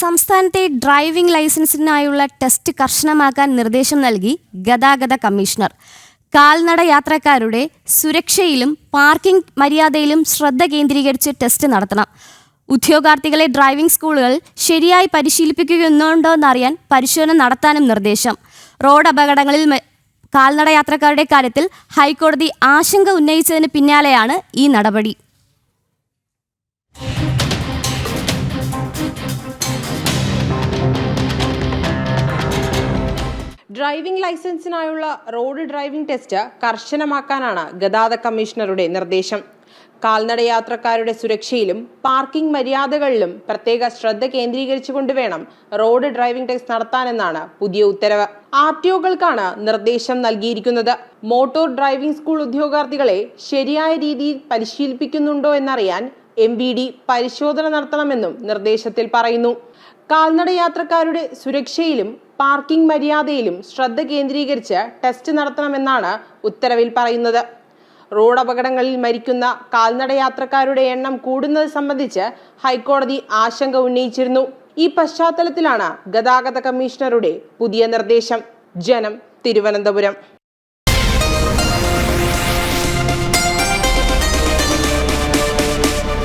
സംസ്ഥാനത്തെ driving ലൈസൻസിനായുള്ള test കർശനമാക്കാൻ നിർദ്ദേശം നൽകി ഗതാഗത കമ്മീഷണർ. കാൽനട യാത്രക്കാരുടെ സുരക്ഷയിലും പാർക്കിംഗ് മര്യാദയിലും ശ്രദ്ധ കേന്ദ്രീകരിച്ച് ടെസ്റ്റ് നടത്തണം. ഉദ്യോഗാർത്ഥികളെ ഡ്രൈവിംഗ് സ്കൂളുകൾ ശരിയായി പരിശീലിപ്പിക്കുന്നുണ്ടോ എന്നറിയാൻ പരിശോധന നടത്താനും നിർദ്ദേശം. റോഡ് അപകടങ്ങളിൽ കാൽനട യാത്രക്കാരുടെ കാര്യത്തിൽ ഹൈക്കോടതി ആശങ്ക ഉന്നയിച്ചതിന് പിന്നാലെയാണ് ഈ നടപടി. ഡ്രൈവിംഗ് ലൈസൻസിനായുള്ള റോഡ് ഡ്രൈവിംഗ് ടെസ്റ്റ് കർശനമാക്കാനാണ് ഗതാഗത കമ്മീഷണറുടെ നിർദ്ദേശം. കാൽനട യാത്രക്കാരുടെ സുരക്ഷയിലും പാർക്കിംഗ് മര്യാദകളിലും പ്രത്യേക ശ്രദ്ധ കേന്ദ്രീകരിച്ചുകൊണ്ട് വേണം റോഡ് ഡ്രൈവിംഗ് ടെസ്റ്റ് നടത്താനെന്നാണ് പുതിയ ഉത്തരവ്. ആർ ടി ഒകൾക്കാണ് നിർദ്ദേശം നൽകിയിരിക്കുന്നത്. മോട്ടോർ ഡ്രൈവിംഗ് സ്കൂൾ ഉദ്യോഗാർത്ഥികളെ ശരിയായ രീതിയിൽ പരിശീലിപ്പിക്കുന്നുണ്ടോ എന്നറിയാൻ എം ബി ഡി പരിശോധന നടത്തണമെന്നും നിർദ്ദേശത്തിൽ പറയുന്നു. കാൽനട യാത്രക്കാരുടെ സുരക്ഷയിലും പാർക്കിംഗ് മര്യാദയിലും ശ്രദ്ധ കേന്ദ്രീകരിച്ച് ടെസ്റ്റ് നടത്തണമെന്നാണ് ഉത്തരവിൽ പറയുന്നത്. റോഡ് അപകടങ്ങളിൽ മരിക്കുന്ന കാൽനട യാത്രക്കാരുടെ എണ്ണം കൂടുന്നത് സംബന്ധിച്ച് ഹൈക്കോടതി ആശങ്ക ഉന്നയിച്ചിരുന്നു. ഈ പശ്ചാത്തലത്തിലാണ് ഗതാഗത കമ്മീഷണറുടെ പുതിയ നിർദ്ദേശം. ജനം തിരുവനന്തപുരം.